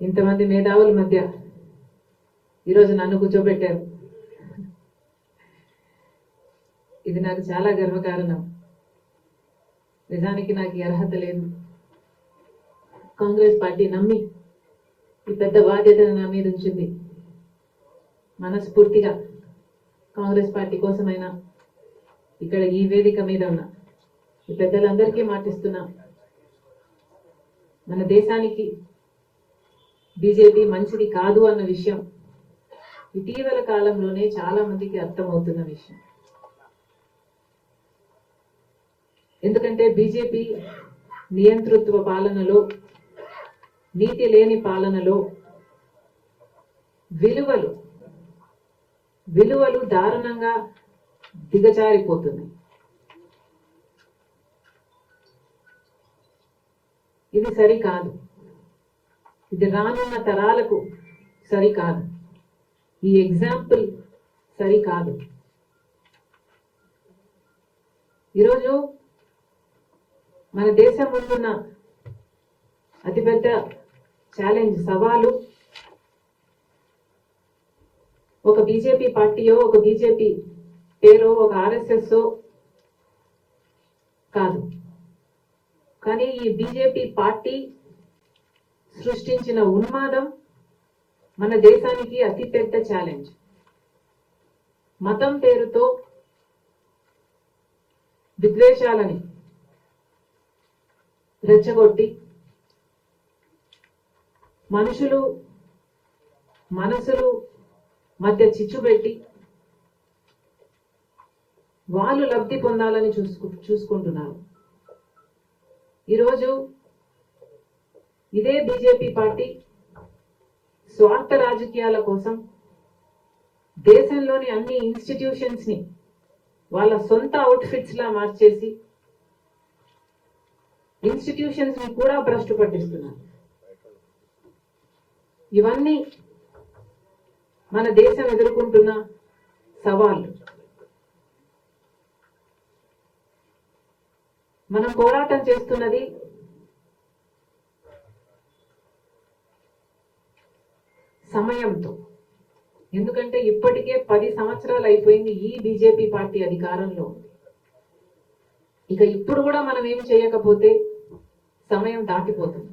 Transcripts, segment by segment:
ఇంతమంది మేధావుల మధ్య ఈరోజు నన్ను కూర్చోబెట్టారు. ఇది నాకు చాలా గర్వకారణం. నిజానికి నాకు అర్హత లేదు. కాంగ్రెస్ పార్టీ నమ్మి ఈ పెద్ద బాధ్యతను నా మీద ఉంచింది. మనస్ఫూర్తిగా కాంగ్రెస్ పార్టీ కోసమైనా ఇక్కడ ఈ వేదిక మీద ఉన్న ఈ పెద్దలందరికీ మాటిస్తున్నా. మన దేశానికి బీజేపీ మంచిది కాదు అన్న విషయం ఇటీవల కాలంలోనే చాలా మందికి అర్థమవుతున్న విషయం. ఎందుకంటే బీజేపీ నియంతృత్వ పాలనలో నీతి లేని పాలనలో విలువలు విలువలు దారుణంగా దిగజారిపోతున్నాయి ఇది సరికాదు. ఇది రానున్న తరాలకు సరికాదు. ఈ ఎగ్జాంపుల్ సరికాదు. ఈరోజు మన దేశం ముందున్న అతిపెద్ద ఛాలెంజ్ సవాలు ఒక బీజేపీ పార్టీయో ఒక బీజేపీ పేరో ఒక ఆర్ఎస్ఎస్ కాదు. కానీ ఈ బీజేపీ పార్టీ సృష్టించిన ఉన్మాదం మన దేశానికి అతిపెద్ద ఛాలెంజ్ మతం పేరుతో విద్వేషాలని రెచ్చగొట్టి మనుషులు మనసులు మధ్య చిచ్చుబెట్టి వాళ్ళు లబ్ధి పొందాలని చూసుకు చూసుకుంటున్నారు. ఈరోజు ఇదే బీజేపీ పార్టీ స్వార్థ రాజకీయాల కోసం దేశంలోని అన్ని ఇన్స్టిట్యూషన్స్ని వాళ్ళ సొంత అవుట్ఫిట్స్ లా మార్చేసి ఇన్స్టిట్యూషన్స్ని కూడా భ్రష్టు పట్టిస్తున్నారు. ఇవన్నీ మన దేశం ఎదుర్కొంటున్న సవాళ్ళు. మనం పోరాటం చేస్తున్నది సమయంతో. ఎందుకంటే ఇప్పటికే పది సంవత్సరాలు అయిపోయింది ఈ బీజేపీ పార్టీ అధికారంలో. ఉంది ఇక ఇప్పుడు కూడా మనం ఏం చేయకపోతే సమయం దాటిపోతుంది.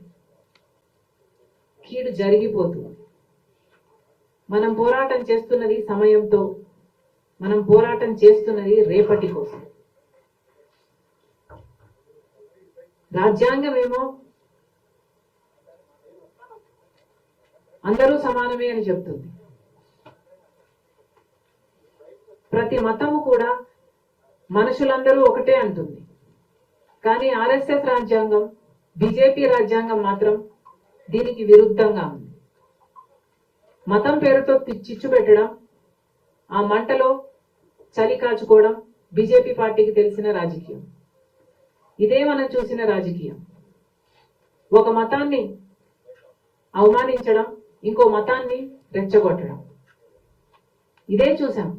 కీడు జరిగిపోతుంది. మనం పోరాటం చేస్తున్నది సమయంతో మనం పోరాటం చేస్తున్నది రేపటి కోసం. రాజ్యాంగం ఏమో అందరూ సమానమే అని చెప్తుంది. ప్రతి మతము కూడా మనుషులందరూ ఒకటే అంటుంది. కానీ ఆర్ఎస్ఎస్ రాజ్యాంగం బీజేపీ రాజ్యాంగం మాత్రం దీనికి విరుద్ధంగా ఉంది. మతం పేరుతో చిచ్చు పెట్టడం ఆ మంటలో చలి కాచుకోవడం బీజేపీ పార్టీకి తెలిసిన రాజకీయం. ఇదే మనం చూసిన రాజకీయం. ఒక మతాన్ని అవమానించడం ఇంకో మతాన్ని రెచ్చగొట్టడం. ఇదే చూసాం.